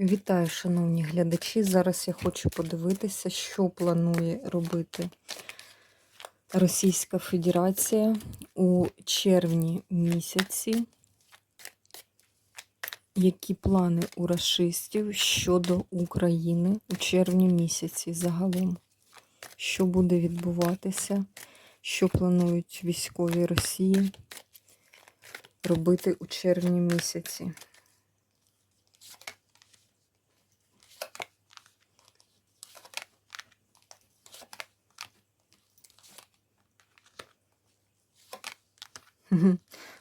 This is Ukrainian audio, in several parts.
Вітаю, шановні глядачі. Зараз я хочу подивитися, що планує робити Російська Федерація у червні місяці. Які плани у расистів щодо України у червні місяці загалом? Що буде відбуватися? Що планують військові Росії робити у червні місяці?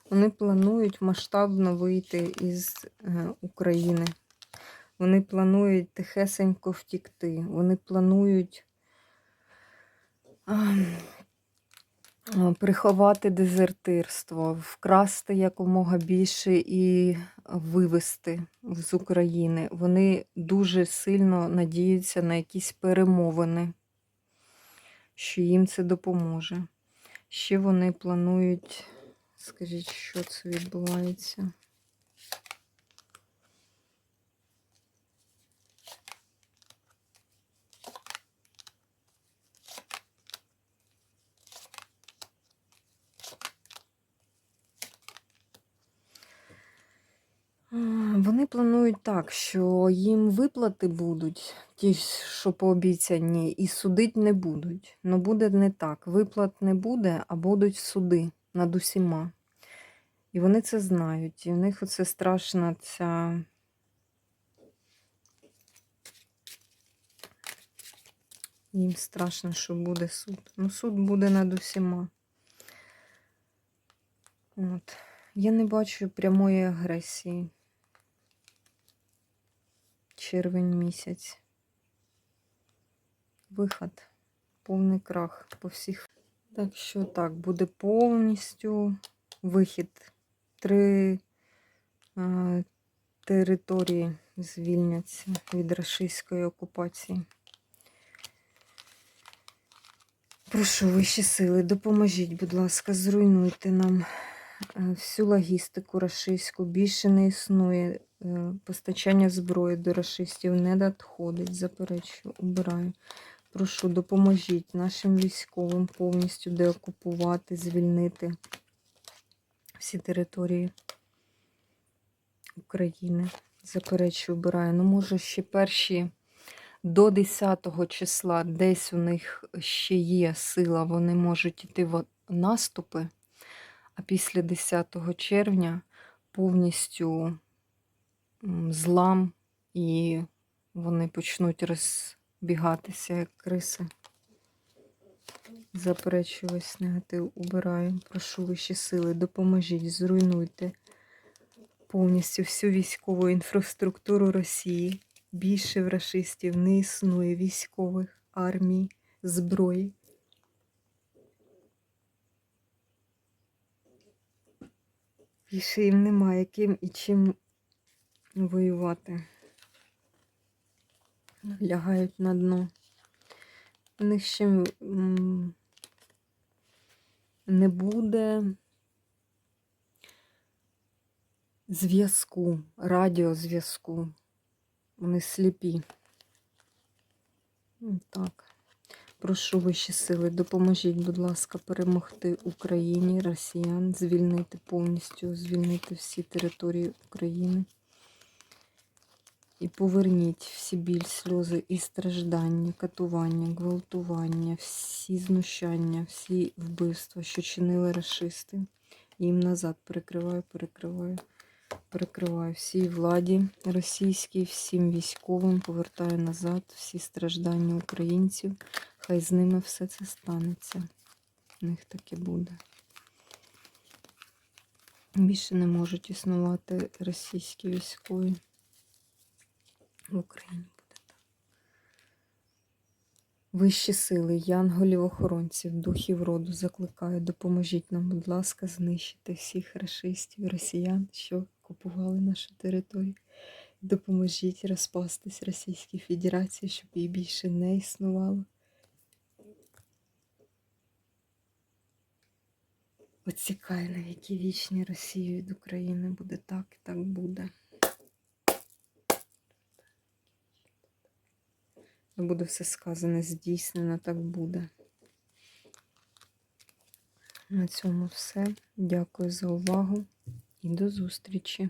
Вони планують масштабно вийти із е, України. Вони планують тихесенько втікти. Вони планують а, а, приховати дезертирство, вкрасти якомога більше і вивезти з України. Вони дуже сильно надіються на якісь перемовини, що їм це допоможе. Ще вони планують. Скажіть, що це відбувається? Вони планують так, що їм виплати будуть, ті, що пообіцяні, і судить не будуть. Ну буде не так. Виплат не буде, а будуть суди над усіма. І вони це знають. І в них оце страшна ця. Їм страшно, що буде суд. Ну, суд буде над усіма. От. Я не бачу прямої агресії. Червень місяць. Виход. Повний крах по всіх. Так що так, буде повністю вихід три е, території звільняться від рашистської окупації. Прошу вищі сили, допоможіть, будь ласка, зруйнуйте нам е, всю логістику рашистську. Більше не існує. е, Постачання зброї до рашистів не надходить. Заперечую, убираю. Прошу, допоможіть нашим військовим повністю деокупувати, звільнити всі території України. Заперечую, обираю. Ну, може, ще перші до 10 числа десь у них ще є сила, вони можуть йти в наступи, а після 10 червня повністю злам і вони почнуть розбігатися, як криси. Заперечую весь негатив, убираю. Прошу вищі сили, допоможіть, зруйнуйте повністю всю військову інфраструктуру Росії. Більше в рашистів не існує військових армій, зброї. Більше їм немає ким і чим воювати. Лягають на дно. У них ще не буде зв'язку, радіозв'язку. Вони сліпі. Ну, Так. Прошу вищі сили, допоможіть, будь ласка, перемогти Україні, росіян, звільнити повністю, звільнити всі території України. І поверніть всі біль, сльози і страждання, катування, гвалтування, всі знущання, всі вбивства, що чинили расисти. Їм назад перекриваю, перекриваю, перекриваю всій владі російській, всім військовим, повертаю назад всі страждання українців. Хай з ними все це станеться. У них таке буде. Більше не можуть існувати російські військові. В Україні буде так. Вищі сили, янголів, охоронців, духів роду закликаю, допоможіть нам, будь ласка, знищити всіх расистів, росіян, що окупували нашу територію. Допоможіть розпастись Російській Федерації, щоб її більше не існувало. Оцікай на віки вічні Росію від України. Буде так і так буде. Буде все сказане, здійснено, так буде. На цьому все. Дякую за увагу і до зустрічі!